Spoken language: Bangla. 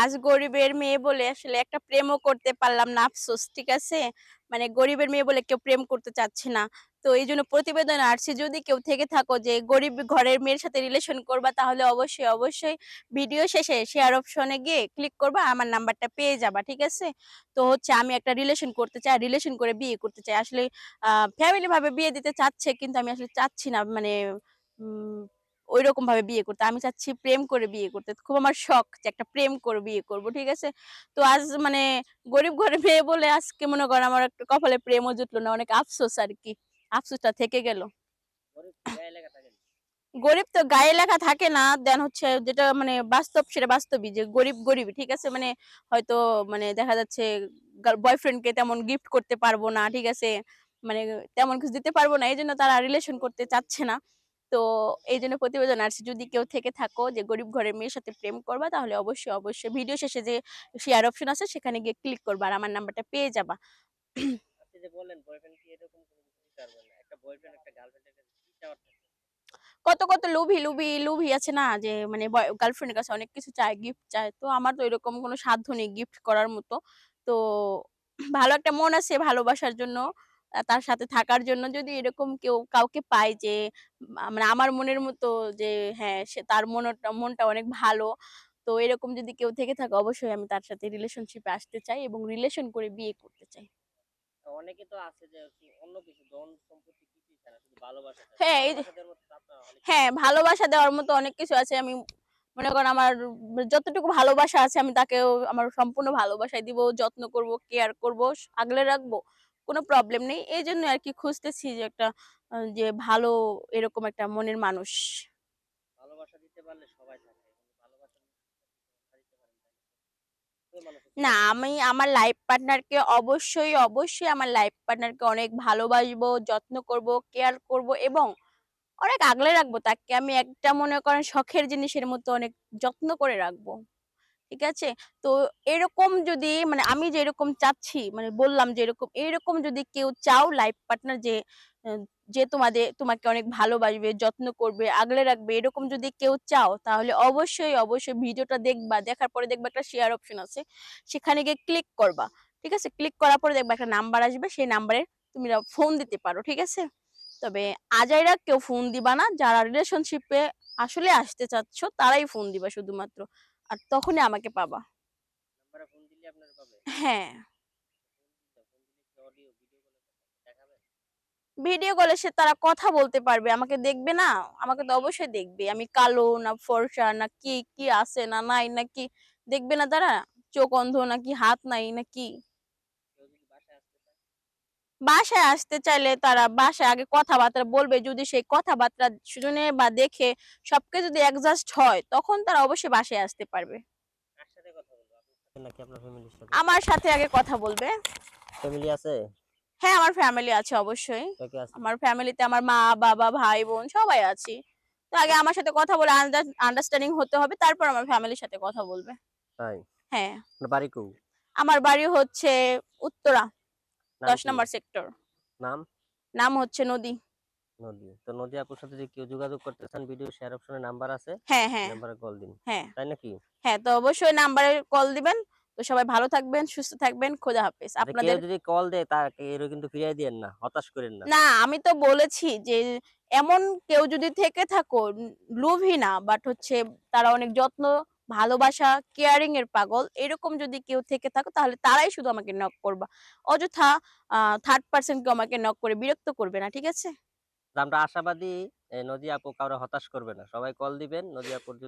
আজ গরিবের মেয়ে বলে আসলে একটা প্রেমও করতে পারলাম না, আফসোস, ঠিক আছে? মানে গরিবের মেয়ে বলে কেউ প্রেম করতে চাচ্ছে না। তো এই জন্য প্রতিবেদন আসছে যদি কেউ থেকে থাকো যে গরিব ঘরের মেয়ের সাথে রিলেশন করবা, তাহলে অবশ্যই অবশ্যই ভিডিও শেষে শেয়ার অপশনে গিয়ে ক্লিক করবা, আমার নাম্বারটা পেয়ে যাবা, ঠিক আছে? তো হচ্ছে আমি একটা রিলেশন করতে চাই রিলেশন করে বিয়ে করতে চাই। আসলে ফ্যামিলি ভাবে বিয়ে দিতে চাচ্ছে, কিন্তু আমি আসলে চাচ্ছি না মানে উম, ওইরকম ভাবে বিয়ে করতে। আমি চাচ্ছি প্রেম করে বিয়ে করতে। খুব আমার শখ যে একটা প্রেম করে বিয়ে করব ঠিক আছে? তো আজ মানে গরিব ঘরে মেয়ে বলে আজকে মনে করেন আমার একটা কপালে প্রেমও জুটলো না অনেক আফসোস আর কি। আফসোসটা থেকে গেল। গরিব তো গায়ে লেখা থাকে না। গরিব তো গায়ে লেখা থাকে না দেন হচ্ছে যেটা মানে বাস্তব সেটা বাস্তবই যে গরিব গরিব ঠিক আছে? মানে হয়তো মানে দেখা যাচ্ছে বয়ফ্রেন্ডকে তেমন গিফট করতে পারব না ঠিক আছে? মানে তেমন কিছু দিতে পারব না এই জন্য তারা রিলেশন করতে চাচ্ছে না। তো এই জন্য প্রতিবেদন আসছে যদি কেউ থেকে থাকো যে গরিব ঘরের মেয়ের সাথে প্রেম করবা তাহলে অবশ্যই অবশ্যই ভিডিও শেষে যে শেয়ার অপশন আছে সেখানে গিয়ে ক্লিক করবা আর আমার নাম্বারটা পেয়ে যাবা। যে বললেন বয়ফ্রেন্ড কি এরকম কোনো কিছু দিতে পারবেন না। একটা বয়ফ্রেন্ড একটা গার্লফ্রেন্ডের কাছে কি চাওয়ার কত কত লুভি লুভি লুভি আছে না? যে মানে গার্লফ্রেন্ডের কাছে অনেক কিছু চায় গিফট চায়। তো আমার তো এরকম কোনো সাধ্য নেই গিফট করার মতো। তো ভালো একটা মন আছে ভালোবাসার জন্য। তার সাথে থাকার জন্য যদি এরকম কেউ কাউকে পাই যে মানে আমার মনের মতো যে হ্যাঁ সে তার মনটা মনটা অনেক ভালো। তো এরকম যদি কেউ থেকে থাকে অবশ্যই আমি তার সাথে রিলেশনশিপে আসতে চাই এবং রিলেশন করে বিয়ে করতে চাই। অনেকে তো আছে যে অন্য কিছু ধন সম্পত্তি হ্যাঁ, হ্যাঁ ভালোবাসা দেওয়ার মতো অনেক কিছু আছে। আমি মনে করেন আমার যতটুকু ভালোবাসা আছে আমি তাকেও আমার সম্পূর্ণ ভালোবাসায় দিব যত্ন করব কেয়ার করব আগলে রাখব। কোনো প্রবলেম নেই। এই জন্য আর কি খুঁজতেছি যে একটা যে ভালো এরকম একটা মনের মানুষ। ভালোবাসা দিতে পারলে সবাই থাকে না আমি আমার লাইফ পার্টনারকে অবশ্যই অবশ্যই আমার লাইফ পার্টনারকে অনেক ভালোবাসবো যত্ন করব কেয়ার করব এবং অনেক আগলে রাখব। তাকে আমি একটা মনে করেন শখের জিনিসের মতো অনেক যত্ন করে রাখব। ঠিক আছে? তো এরকম যদি মানে আমি যে এরকম চাচ্ছি মানে বললাম যে এরকম এরকম যদি কেউ চাও লাইফ পার্টনার যে যে তোমাদের, তোমাকে অনেক ভালোবাসবে, যত্ন করবে, আগলে রাখবে, এরকম যদি কেউ চাও তাহলে অবশ্যই অবশ্যই ভিডিওটা দেখবা, দেখার পরে দেখবা একটা শেয়ার অপশন আছে। সেখানে গিয়ে ক্লিক করবা। ঠিক আছে? ক্লিক করার পরে দেখবা একটা নাম্বার আসবে, সেই নাম্বারে তুমি ফোন দিতে পারো, ঠিক আছে? তবে আজাইরা কেউ ফোন দিবা না, যারা রিলেশনশিপে আসলে আসতে চাচ্ছ তারাই ফোন দিবা শুধুমাত্র। আর তখনই আমাকে পাবা। হ্যাঁ। ভিডিও কলে ভিডিও কলে সে তারা কথা বলতে পারবে আমাকে দেখবে না? আমাকে তো অবশ্যই দেখবে। আমি কালো না ফর্সা না কি কি আছে না নাই না কি? দেখবে না তারা? চোখ অন্ধ নাকি হাত নাই নাকি কেউ যদি বাসায় আসতে চায় বাসায় আসতে চাইলে তারা বাসায় আগে কথাবার্তা বলবে। যদি সেই কথাবার্তা শুনে বা দেখে সবকে যদি অ্যাডজাস্ট হয় তখন তারা অবশ্যই বাসায় আসতে পারবে। আমার সাথে আগে কথা বলবে। ফ্যামিলি আছে? হ্যাঁ আমার ফ্যামিলি আছে অবশ্যই। আমার ফ্যামিলিতে আমার মা বাবা ভাই বোন সবাই আছি। তো আগে আমার সাথে কথা বলে আন্ডারস্ট্যান্ডিং হতে হবে তারপর আমার ফ্যামিলির সাথে কথা বলবে। হ্যাঁ। বাড়ি আমার বাড়ি হচ্ছে উত্তরা। দশ? নম্বর সেক্টর নাম? নাম হচ্ছে নদী। নদী। তো নদী আপুর সাথে যদি কেউ যোগাযোগ করতে চান ভিডিও শেয়ার অপশনে নাম্বার আছে? হ্যাঁ হ্যাঁ। নাম্বারে কল দিন। হ্যাঁ। তাই নাকি? হ্যাঁ তো অবশ্যই নাম্বারে কল দিবেন। তো সবাই ভালো থাকবেন সুস্থ থাকবেন। খোদা হাফেজ। আপনাদের যদি কল দেয় তাকে এরও কিন্তু ফিরিয়ে দিয়েন না। হতাশ করেন না। না আমি তো বলেছি যে এমন কেউ যদি থেকে থাকো লোভী না বাট হচ্ছে তারা অনেক যত্ন ভালোবাসা কেয়ারিং এর পাগল, এরকম যদি কেউ থেকে থাকো, তাহলে তারাই শুধু আমাকে নক করবা। অযথা থার্ড পার্সন কেউ আমাকে নক করে বিরক্ত করবে না, ঠিক আছে? আমরা আশাবাদী নদী আপু কারও হতাশ করবে না। সবাই কল দিবেন, নদী আপুর